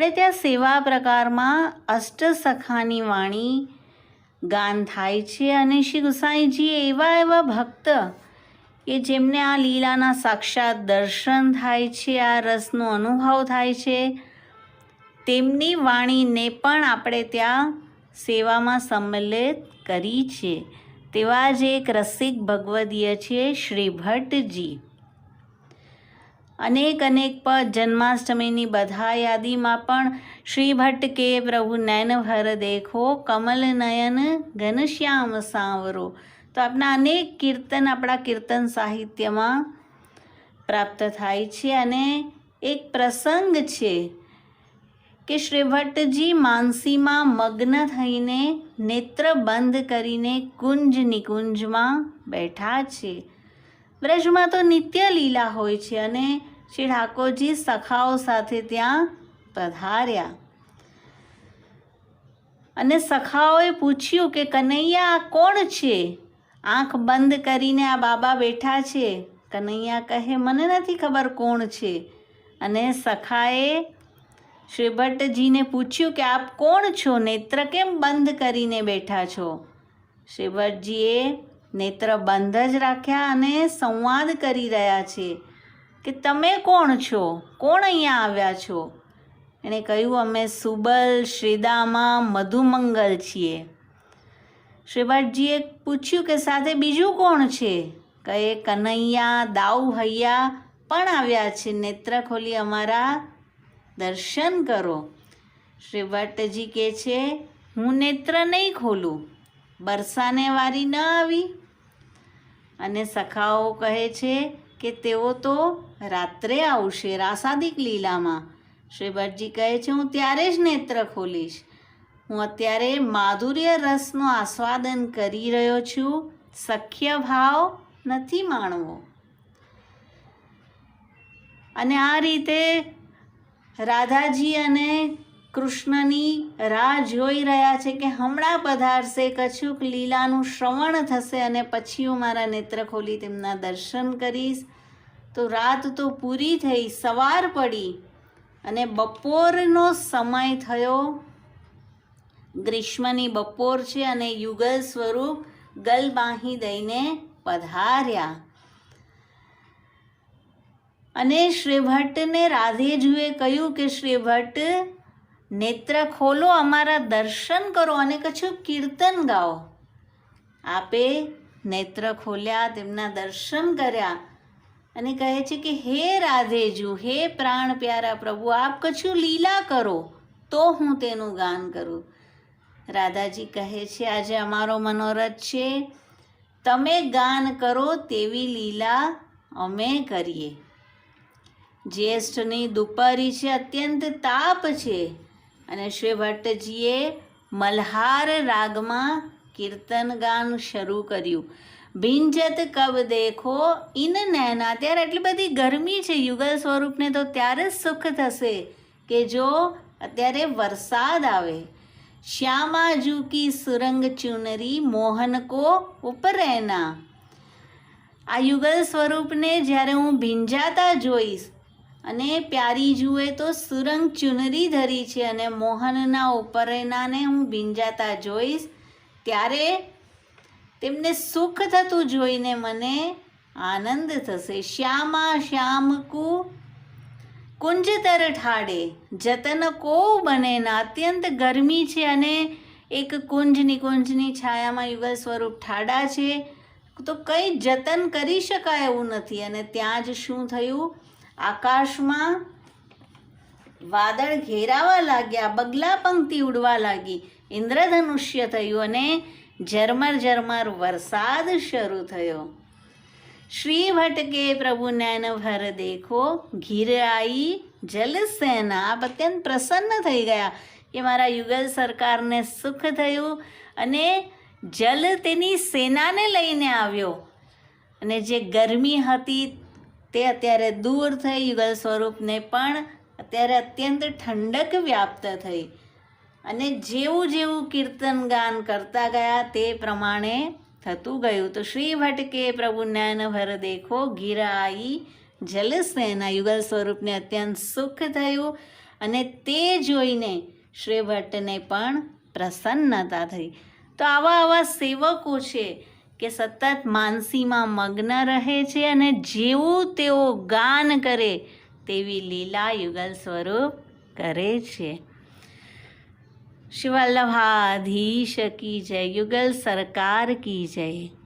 આપણે ત્યાં સેવા પ્રકારમાં અષ્ટસખાની વાણી ગાન થાય છે અને શ્રી ગુસાઈજી એવા એવા ભક્ત કે જેમને આ લીલાના સાક્ષાત દર્શન થાય છે, આ રસનો અનુભવ થાય છે. તેમની વાણીને પણ આપણે ત્યાં સેવામાં સંમેલિત કરી છે. તેવા જ એક રસિક ભગવદીય છે શ્રી ભટ્ટજી. અનેક અનેક પદ જન્માષ્ટમીની બધા યાદીમાં પણ શ્રી ભટ્ટ કે પ્રભુ નયન દેખો, કમલ નયન ઘનશ્યામ સાંવરો. તો આપણા અનેક કીર્તન આપણા કીર્તન સાહિત્યમાં પ્રાપ્ત થાય છે અને એક પ્રસંગ છે કે શ્રી ભટ્ટજી માનસીમાં મગ્ન થઈને નેત્ર બંધ કરીને કુંજ નિકુંજમાં બેઠા છે. બ્રજમાં તો નિત્ય લીલા હોય છે અને શ્રી ઠાકોરજી સખાઓ સાથે ત્યાં પધાર્યા. અને સખાઓએ પૂછ્યું કે, કનૈયા, કોણ છે? આંખ બંધ કરીને આ બાબા બેઠા છે. કનૈયા કહે, મને નથી ખબર કોણ છે. અને સખાએ શ્રી ભટ્ટજીને પૂછ્યું કે, આપ કોણ છો? નેત્ર કેમ બંધ કરીને બેઠા છો? શ્રી ભટ્ટજીએ નેત્ર બંધ જ રાખ્યા અને સંવાદ કરી રહ્યા છે. કે તમે કોણ છો? કોણ અહીંયા આવ્યા છો? એણે કહ્યું, અમે સુબલ શ્રીદામા મધુમંગલ છીએ. શ્રીભટ્ટજીએ પૂછ્યું કે સાથે બીજું કોણ છે? કહે, કનૈયા દાઉ હૈયા પણ આવ્યા છે. નેત્ર ખોલી અમારા દર્શન કરો. શ્રી ભટ્ટજી કહે છે, હું નેત્ર નહીં ખોલું. બરસાને વારી ન આવી. અને સખાઓ કહે છે કે તેઓ તો રાત્રે આવશે રાસાદિક લીલામાં. શ્રી ભટ્ટજી કહે છે, હું ત્યારે જ નેત્ર ખોલીશ. હું અત્યારે માધુર્ય રસનો આસ્વાદન કરી રહ્યો છું. સખ્ય ભાવ નથી માણવો. અને આ રીતે રાધાજી અને કૃષ્ણની રાહ જોઈ રહ્યા છે કે હમણાં પધારશે, કછુક લીલાનું શ્રવણ થશે અને પછી હું મારા નેત્ર ખોલી તેમના દર્શન કરીશ. તો રાત તો પૂરી થઈ, સવાર પડી અને બપોરનો સમય થયો. ગ્રીષ્મની બપોર છે અને યુગલ સ્વરૂપ ગલબાહી દઈને પધાર્યા. અને શ્રી ભટ્ટને રાધેજુએ કહ્યું કે શ્રી ભટ્ટ નેત્ર ખોલો, અમારા દર્શન કરો અને કશું કીર્તન ગાઓ. આપે નેત્ર ખોલ્યા, તેમના દર્શન કર્યા અને કહે છે કે, હે રાધેજુ, હે પ્રાણ પ્યારા પ્રભુ, આપ કશું લીલા કરો, તો હું તેનું ગાન કરું. રાધાજી કહે છે, આજે અમારો મનોરથ છે. તમે ગાન કરો તેવી લીલા અમે કરીએ. જ્યેષ્ઠની દુપારી છે, અત્યંત તાપ છે. અને શ્રી ભટ્ટજીએ મલ્હાર રાગમાં કીર્તન ગાન શરૂ કર્યું. ભીંજત કબ દેખો ઇન નૈના, ત્યારે એટલી બધી ગરમી છે યુગલ સ્વરૂપને, તો ત્યારે જ સુખ થશે કે જો અત્યારે વરસાદ આવે. શ્યામા જુકી સુરંગ ચુનરી મોહન કો ઉપરેના આ યુગલ સ્વરૂપને જ્યારે હું ભીંજાતા જોઈશ અને પ્યારી જુએ તો સુરંગ ચુનરી ધરી છે અને મોહનના ઉપરેનાને હું ભીંજાતા જોઈશ. ત્યારે તેમને સુખ થતું જોઈને મને આનંદ થશે. શ્યામા, શ્યામકુ, કુંજતર ઠાડે, જતન કો બને, અત્યંત ગરમી છે અને એક કુંજની કુંજની છાયામાં યુગલ સ્વરૂપ ઠાડા છે. તો કંઈ જતન કરી શકાય એવું નથી અને ત્યાં જ શું થયું? આકાશમાં વાદળ ઘેરાવા લાગ્યા, બગલા પંક્તિ ઉડવા લાગી. ઇન્દ્રધનુષ્ય થયું અને ઝરમર ઝરમર વરસાદ શરૂ થયો. શ્રી ભટકે પ્રભુ નૈન ભર દેખો, ઘીર આઈ, જલ આપ અત્યંત પ્રસન્ન થઈ ગયા. કે મારા યુગલ સરકારને સુખ થયું અને જલ તેની સેનાને લઈને આવ્યો. અને જે ગરમી હતી તે અત્યારે દૂર થઈ યુગલ સ્વરૂપને પણ અત્યારે અત્યંત ઠંડક વ્યાપ્ત થઈ. અને જેવું જેવું કીર્તન ગાન કરતા ગયા તે પ્રમાણે થતું ગયું. તો શ્રી ભટકે પ્રભુ નયન ભર દેખો ગીરા આઈ જલસેના યુગલ સ્વરૂપને અત્યંત સુખ થયું અને તે જોઈને શ્રી ભટ્ટને પણ પ્રસન્નતા થઈ. તો આવા આવા સેવકો છે કે સતત માનસીમાં મગ્ન રહે છે અને જેવું તેઓ ગાન કરે તેવી લીલા યુગલ સ્વરૂપ કરે છે. શિવલ્લભાધીશ કી જય, યુગલ સરકાર કી જય.